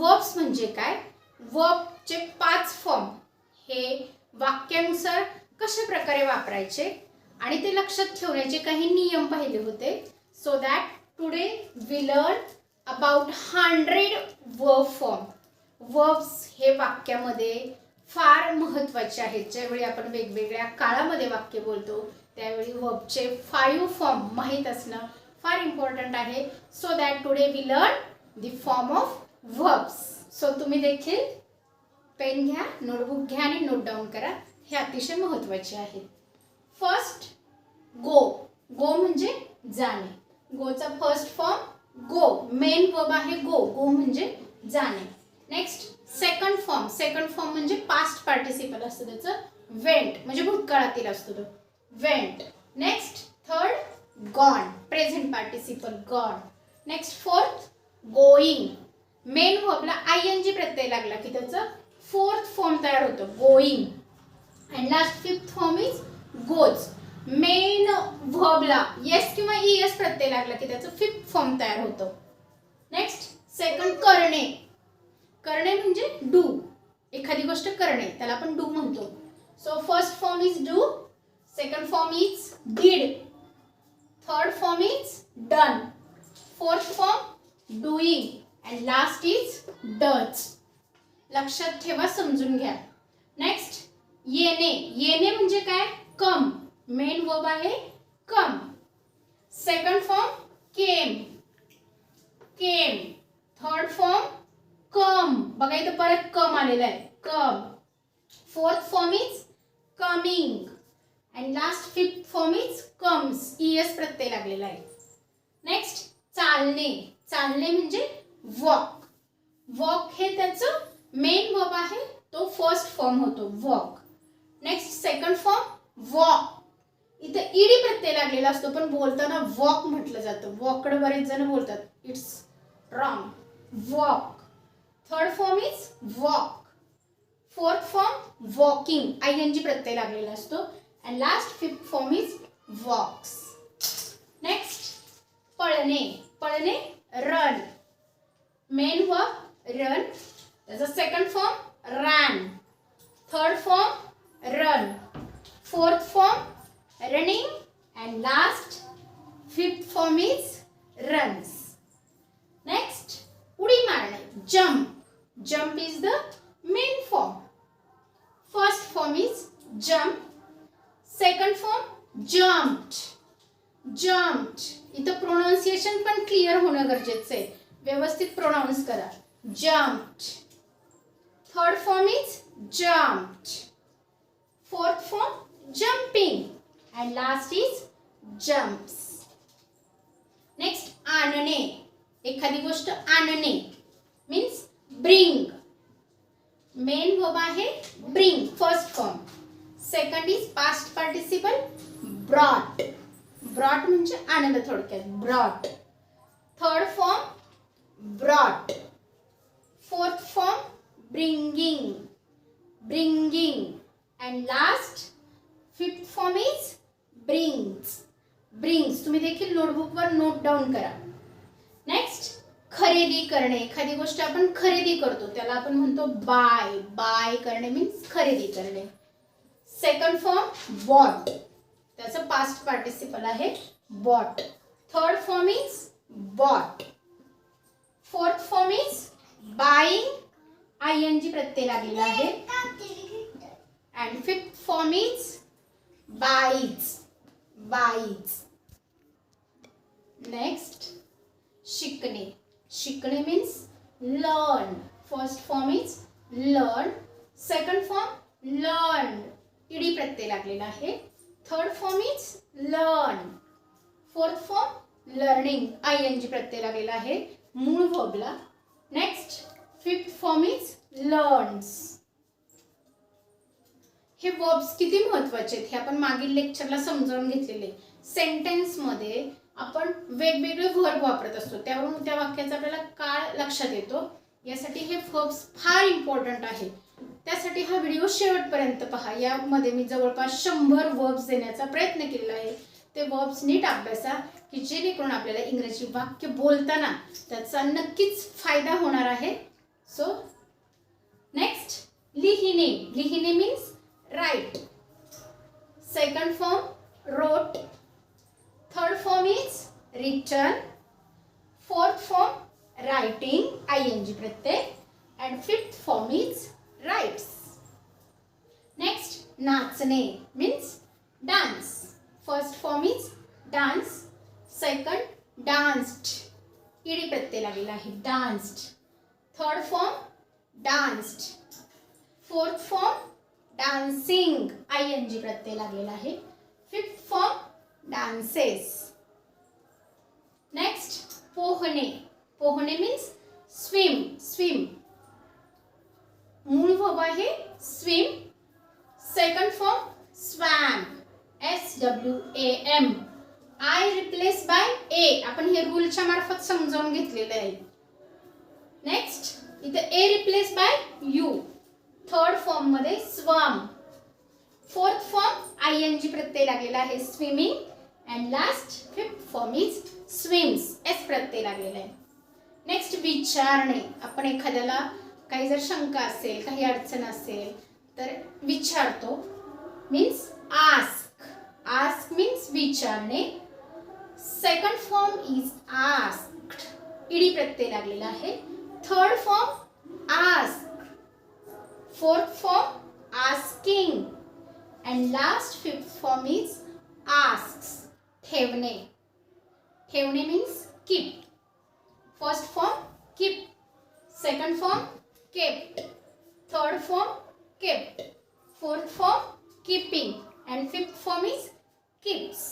Verbs म्हणजे काय? वर्बचे पाच फॉर्म हे वाक्यानुसार कशा प्रकारे वापरायचे? आणि ते लक्षात ठेवण्याचे काही नियम पाहिले होते. So that today we learn about hundred verb form verbs हे वाक्यामध्ये फार महत्त्वाचे आहेत. ज्यावेळी आपण वेगवेगळ्या काळामध्ये वाक्य बोलतो त्यावेळी वर्बचे फाईव्ह फॉर्म माहीत असणं फार इम्पॉर्टंट आहे. So that today we learn the form of verbs so तुम्ही देखील पेन घ्या नोटबुक घ्या आणि नोट डाऊन करा. हे अतिशय महत्त्वाचे आहे. फर्स्ट गो गो म्हणजे जाणे. गोचा first form go main verb आहे गो गो म्हणजे जाणे. Next second form second form म्हणजे पास्ट पार्टिसिपल असतं त्याचं. वेंट म्हणजे भूतकाळातील असतो तो. Went next third gone present participle gone next fourth going main वर्बला I N G प्रत्यय लागला की त्याचं फोर्थ फॉर्म तयार होतं going and last fifth form is goes main व्हर्बला yes किंवा ई एस प्रत्यय लागला की त्याचं फिफ्थ फॉर्म तयार होतं. नेक्स्ट सेकंड करणे. करणे म्हणजे डू एखादी गोष्ट करणे त्याला आपण डू म्हणतो. So first form is do second form is did third form is done fourth form doing and last is does लक्षात ठेवा समजून घ्या. नेक्स्ट येणे. येणे म्हणजे काय? कम. मेन वर्ब आहे come. Second form came came third form come बघा इथं परत कम आलेला आहे. Come. Fourth form is coming and last fifth form is comes E S प्रत्यय लागलेला आहे. नेक्स्ट चालणे. चालणे म्हणजे वॉक. वॉक हे त्याचं मेन वर्ब आहे. तो फर्स्ट फॉर्म होतो walk. Next second form walk. इथं ईडी प्रत्यय लागलेला असतो पण बोलताना वॉक म्हटलं जातं. वॉकड बरेच जण बोलतात. It's wrong walk. Third form is walk. Fourth form walking I N G प्रत्यय लागलेला असतो. And last fifth form is walks next पळणे. पळणे रन मेन वर्ब रन त्याचा second form ran third form run fourth form running and last fifth form is runs next उडी मारणे jump jump is the main form first form is jump second form jumped jumped इथं pronunciation पण clear होणं गरजेचं आहे. व्यवस्थित pronounce करा. Jumped third form is jumped fourth form jumping and last is jumps next आणणे एखादी गोष्ट आणणे मीन्स ब्रिंग मेन वर्ब आहे bring first form second is past participle brought brought म्हणजे आनंद थोडक्यात brought third form brought fourth form bringing. Bringing and last fifth form is brings. Brings. तुम्ही देखील नोटबुकवर नोट डाऊन करा. नेक्स्ट खरेदी करणे. एखादी गोष्ट आपण खरेदी करतो. त्याला आपण म्हणतो बाय बाय करणे मीन्स खरेदी करणे. सेकंड फॉर्म बॉट त्याचं पास्ट पार्टिसिपल आहे bought third form is bought fourth form is buying I N G प्रत्यय लागलेला आहे. And fifth form is buys buys next शिकणे. शिकणे means learn first form is learn second form learn ED प्रत्यय लागलेला आहे. Third form is learn fourth form learning I N G प्रत्यय लागलेला आहे. मूळ वर्बला next fifth form is learns हे verbs किती महत्त्वाचे आहेत हे आपण मागील लेक्चरला समजावून घेतलेले सेंटेन्समध्ये आपण वेगवेगळे वर्ब वापरत असतो. त्यावरून त्या वाक्याचा आपल्याला काळ लक्षात येतो. यासाठी हे वर्ब्स फार इम्पॉर्टंट आहे. त्यासाठी हा व्हिडिओ शेवटपर्यंत पहा. यामध्ये मी जवळपास शंभर वर्ब्स देण्याचा प्रयत्न केलेला आहे. ते वर्ब्स नीट अभ्यासा की जेणेकरून आपल्याला इंग्रजी वाक्य बोलताना त्याचा नक्कीच फायदा होणार आहे. सो नेक्स्ट लिहिणे. लिहिणे means write second form wrote third form is written fourth form writing I N G प्रत्येक and fifth form is writes next Nachane means dance first form is dance second danced ED प्रत्यय लागलेला आहे third form danced fourth form dancing I N G प्रत्यय आहे fifth form dances next पोहणे. पोहणे means swim swim मूळ verb आहे swim second form swam S W A M I replace by A आपण हे रूलच्या मार्फत समजावून घेतलेले आहे. नेक्स्ट इथं A replace by U third फॉर्ममध्ये swum fourth form I N G प्रत्यय लागलेला आहे swimming and last fifth form is swims S प्रत्यय लागलेला आहे. नेक्स्ट विचारणे. आपण एखाद्याला काही जर शंका असेल काही अडचण असेल तर विचारतो. मीन्स आस आस्क मीन्स विचारणे second form is asked ED प्रत्यय लागलेला आहे third form ask fourth form asking and last fifth form is asks ठेवणे ठेवणे means keep first form keep second form kept third form kept fourth form keeping and fifth form is keeps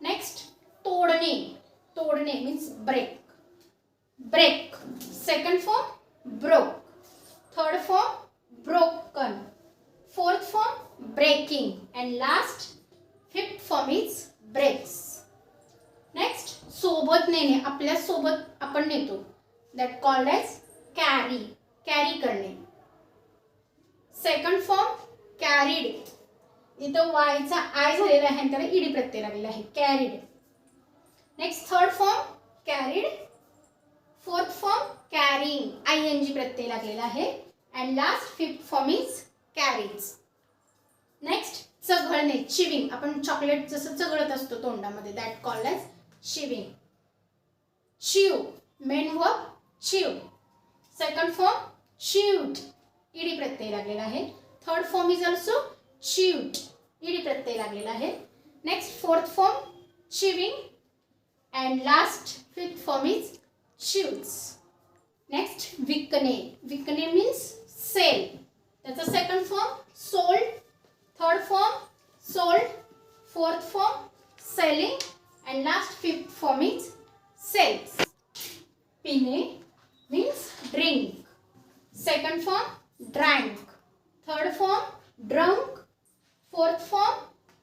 next तोडणे तोडणे means break break second form broke third form broken fourth form breaking and last fifth form is breaks next सोबत नेणे आपल्यासोबत आपण नेतो that called as carry carry करणे second form carried इथं वायचा आय झालेला आहे आणि त्याला इडी प्रत्यय लागलेला आहे. Carried next third form carried fourth form carrying I N G प्रत्यय लागलेला आहे. And last fifth form is carries next चघळणे चिविंग आपण चॉकलेट जसं चघळत असतो तोंडामध्ये that call as chewing chew main verb chew second form chewed ED प्रत्यय लागलेला आहे. Third form is also chewed ED प्रत्यय लागलेला आहे. Next fourth form chewing and last fifth form is chews next विकणे. विकणे मीन्स सेल त्याचा second form sold third form sold fourth form selling and last fifth form is sells पिणे means drink second form drank third form drunk Fourth form,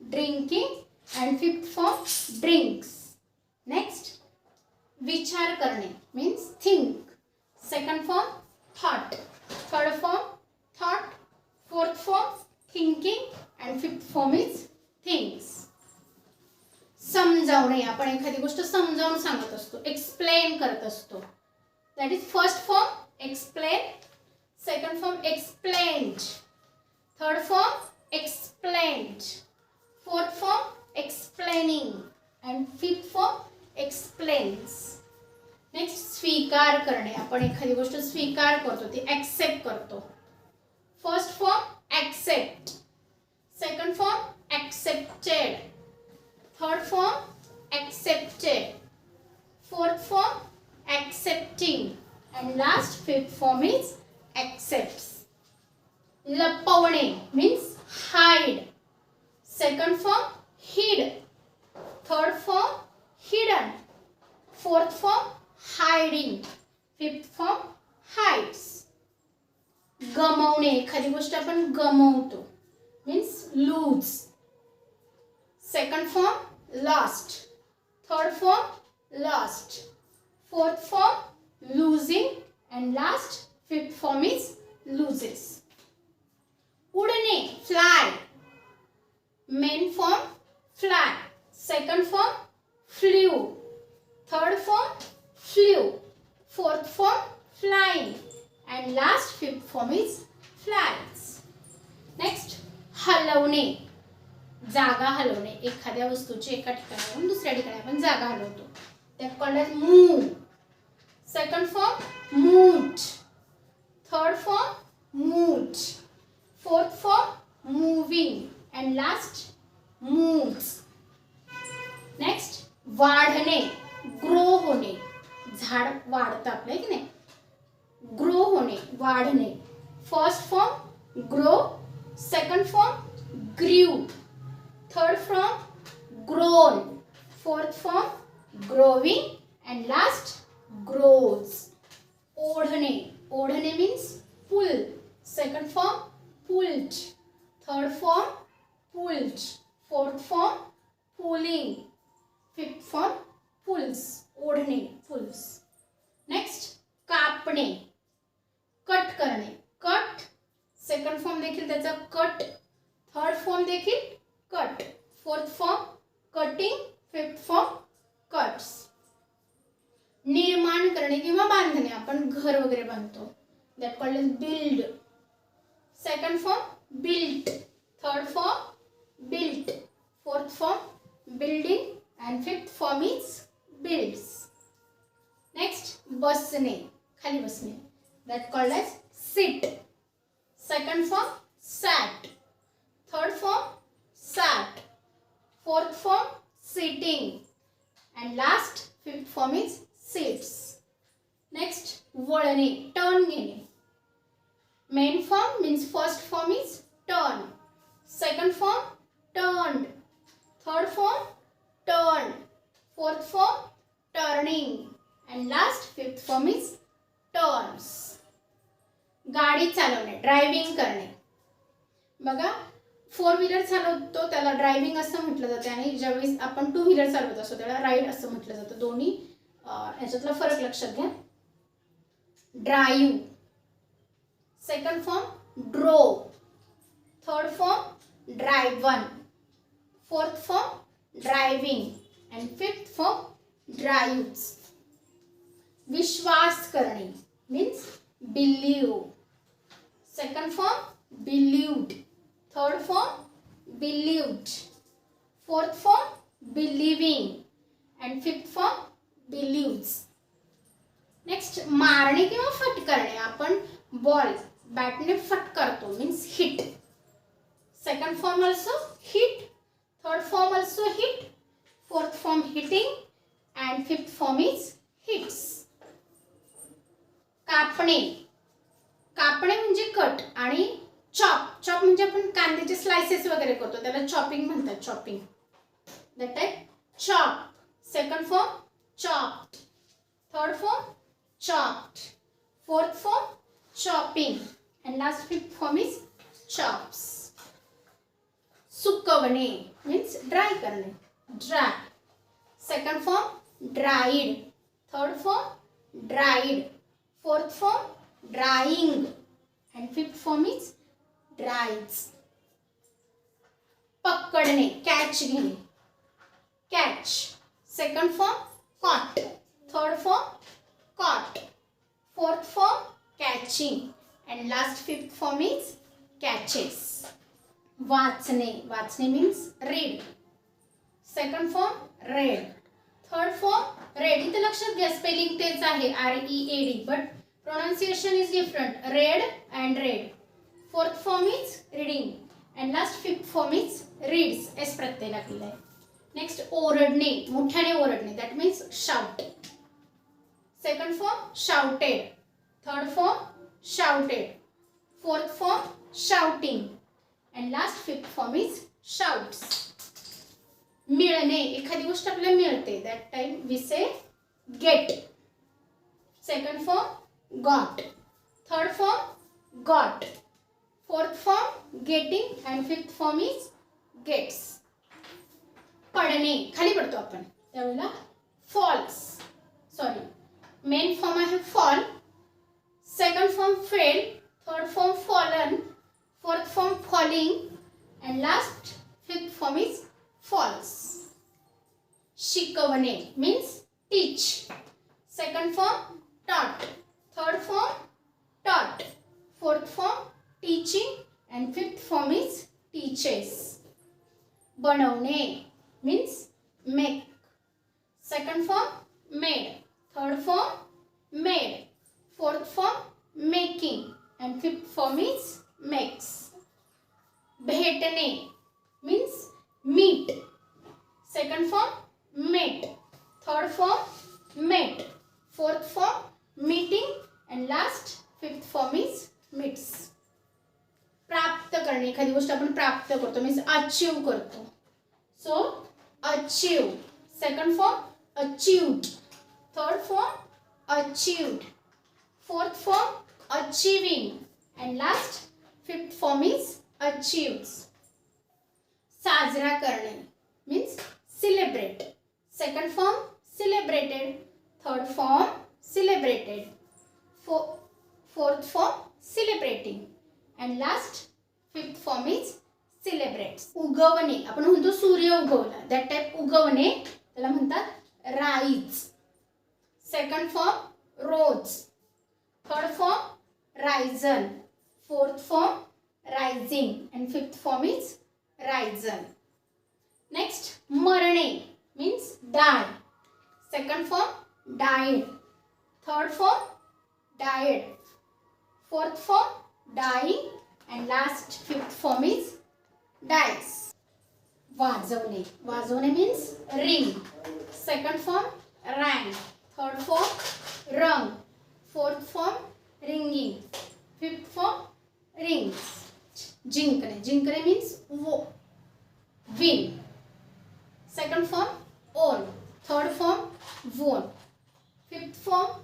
drinking. And fifth form, drinks. Next, विचार करणे means think. Second form, thought. Third form, thought. Fourth form, thinking. And fifth form is things. समजावणे आपण एखादी गोष्ट समजावून सांगत असतो explain करत असतो that is first form explain second form explained third form explained fourth form explaining and fifth form explains next स्वीकार करणे आपण एखादी गोष्ट स्वीकार करतो ती ॲक्सेप्ट करतो first form accept second form accepted third form accepted fourth form accepting and last fifth form is accepts लपवणे means hide second form hid third form hidden fourth form hiding fifth form hides गमावणे एखादी गोष्ट आपण गमावतो means lose second form lost third form lost fourth form losing and last fifth form is loses उड़ने fly. Main form fly. Second form flew third form flew fourth form flying. And last fifth form is flies next हलवणे. जागा हलवणे. एखाद्या वस्तूची एका ठिकाणाहून दुसऱ्या ठिकाणी आपण जागा हलवतो. त्या called move second form moved third form moved fourth fourth form moving. And last moves. Next वाढणे. ग्रो होणे. झाड वाढतं आपलं की नाही? ग्रो होणे वाढणे. First form grow second form grew third form grown fourth form growing and last grows ओढणे. ओढणे means pull second form pulled. Third form pulled. Fourth form, pulling Fifth form, pulls ओढणे pulls. नेक्स्ट कापणे. Cut करणे. Cut second form देखील त्याचा cut third form देखील cut fourth form cutting fifth form cuts निर्माण करणे किंवा बांधणे. आपण घर वगैरे बांधतो. That called is build second form built third form built fourth form building and fifth form is builds next बसणे खाली बसणे that called as sit second form sat third form sat fourth form sitting and last fifth form is sits next वळणे turn घेणे main form means first form is turn second form turned. Third form turned. Fourth form turning. And last fifth form is turns. गाडी चालवणे driving करणे. बघा four wheeler चालवतो त्याला driving असं म्हटलं जाते. आणि ज्यावेळेस आपण टू व्हीलर चालवत असतो त्याला राईड असं म्हटलं जातं. दोन्ही ह्याच्यातला फरक लक्षात घ्या. Drive second form drove third form driven fourth form driving and fifth form drive विश्वास करणे means believe second form believed third form believed fourth form believing and fifth form believes next मारणे किंवा फट करणे आपण बॉल बॅटने फट करतो means hit second form also hit third form also hit fourth form hitting and fifth form is hits कापणे. कापणे म्हणजे कट आणि चॉप चॉप म्हणजे आपण कांद्याचे स्लायसेस वगैरे करतो त्याला चॉपिंग म्हणतात chopping that type chop second form chopped third form chopped fourth form chopping and last fifth form is chops सुकवणे means dry करणे dry second form dried third form dried fourth form drying and fifth form is dries पकडणे catch घेणे catch second form caught third form caught fourth form catching and last fifth form is catches वाचणे वाचणे means read second form read third form read इथे लक्षात घ्या spelling तेच आहे. R E A D but pronunciation is different read and read fourth form is reading and last fifth form is reads S प्रत्यय लागलेला आहे. Next ओरडणे. मोठ्याने ओरडणे. That means shout second form shouted third form shouted. Fourth form shouting. And last fifth form is shouts. मिळणे एखादी गोष्ट आपल्याला मिळते. That time we say get second form got third form got fourth form getting and fifth form is gets पडणे खाली पडतो आपण. त्यावेळेला फॉल्स सॉरी मेन फॉर्म आहे fall second form fell, third form fallen, fourth form falling and last fifth form is falls. Shikavane means teach. Second form taught. Third form taught. Fourth form teaching and fifth form is teaches. Banavne means make. Second form made. Third form made. Fourth form making and fifth form is makes भेटणे means meet second form met third form met fourth form meeting and last fifth form is meets प्राप्त करणे. एखादी गोष्ट आपण प्राप्त करतो means achieve करतो. So achieve second form achieved third form achieved fourth form achieving and last fifth form is achieved साजरा करणे means celebrate second form celebrated third form celebrated फो fourth form celebrating and last fifth form is celebrates उगवणे आपण म्हणतो सूर्य उगवला. That type उगवणे त्याला म्हणतात rise. Second form rose. Third risen. Fourth form rising and fifth form is risen. Next marne means die. Second form died. Third form died. Fourth form dying and last fifth form is dies. Vazone. Vazone means ring. Second form rang. Third form rung. Fourth form ringing fifth form rings जिंकणे जिंकणे means वो win second form won third form won fifth form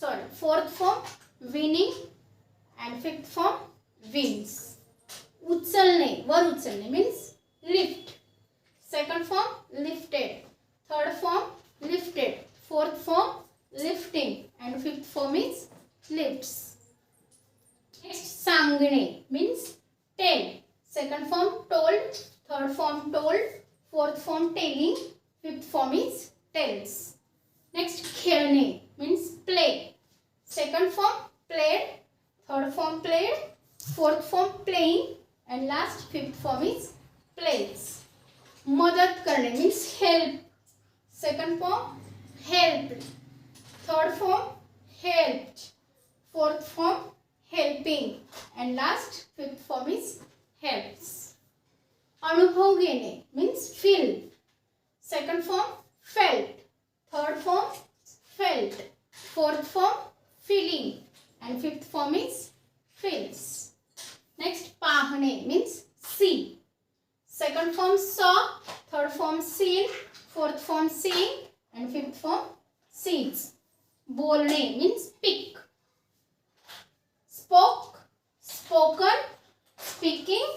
sorry fourth form winning and fifth form wins उचलने वर उचलणे means lift second form lifted third form lifted fourth form lifting and fifth form is lips. Next, sangne means tell. Second form told, third form told, fourth form telling, fifth form is tells. Next, khelne means play. Second form played, third form played, fourth form playing and last fifth form is plays. Madat karne means help. Second form helped. Third form helped. Fourth form helping. And last fifth form is helps. Anubhogene means feel. Second form felt. Third form felt. Fourth form feeling. And fifth form is feels. Next pahane means see. Second form saw. Third form seen. Fourth form seeing. And fifth form sees. Bolne means pick spoke spoken speaking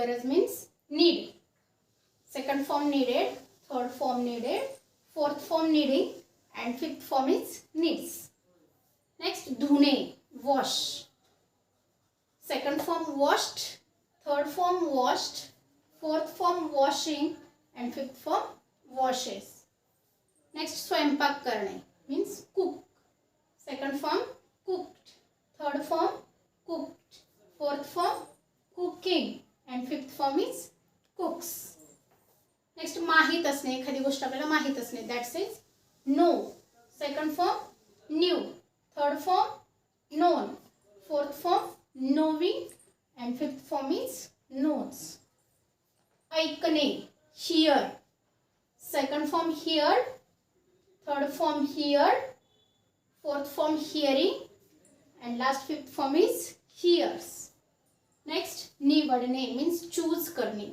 whereas means needing. Second form needed, third form needed, fourth form needing and fifth form is needs. Next, dhune, wash. Second form washed, third form washed, fourth form washing and fifth form washes. Next, swampak karne means cook. Second form cooked, third form cooked, fourth form cooking and fifth form is cooks next माहीत असणे एखादी गोष्ट आपल्याला माहीत असणे that's is know second form knew third form known fourth form knowing and fifth form is knows ऐकणे hear second form hear third form hear fourth form hearing and last fifth form is hears next निवडणे means choose करणे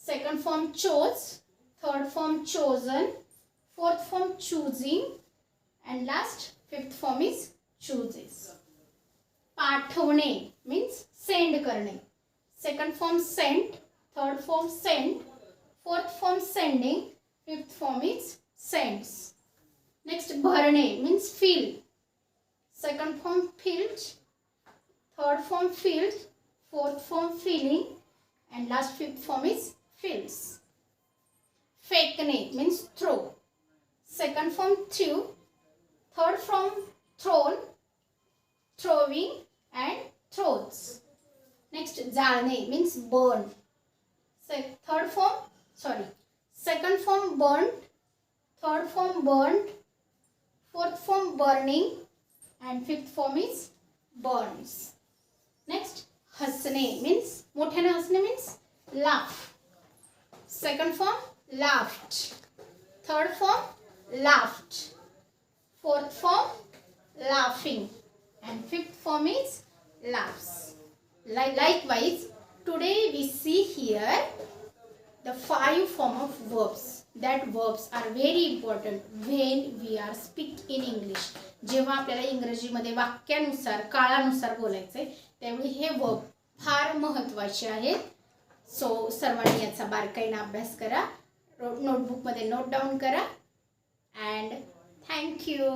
second form chose third form chosen fourth form choosing and last fifth form is chooses पाठवणे means send करणे second form sent third form send fourth form sending fifth form is sends next Bharane means fill second form filled third form filled Fourth form filling and last fifth form is fills. Fekne means throw. Second form threw. Third form thrown, throwing and throws. Next jalne means burn. So third form sorry. Second form burnt, third form burnt, fourth form burning and fifth form is burns. Next हसने means मोठ्याने हसणे means laugh second form laughed third form laughed fourth form laughing and fifth form is laughs like likewise today we see here the five form of verbs that verbs are very important when we are speak in English जेव्हा आपल्याला इंग्रजीमध्ये वाक्यानुसार काळानुसार बोलायचं आहे त्यामुळे हे verb फार महत्त्वाचे आहेत सो सर्वांनी याचा बारकाईनं अभ्यास करा. नोटबुकमध्ये नोट डाऊन करा. And thank you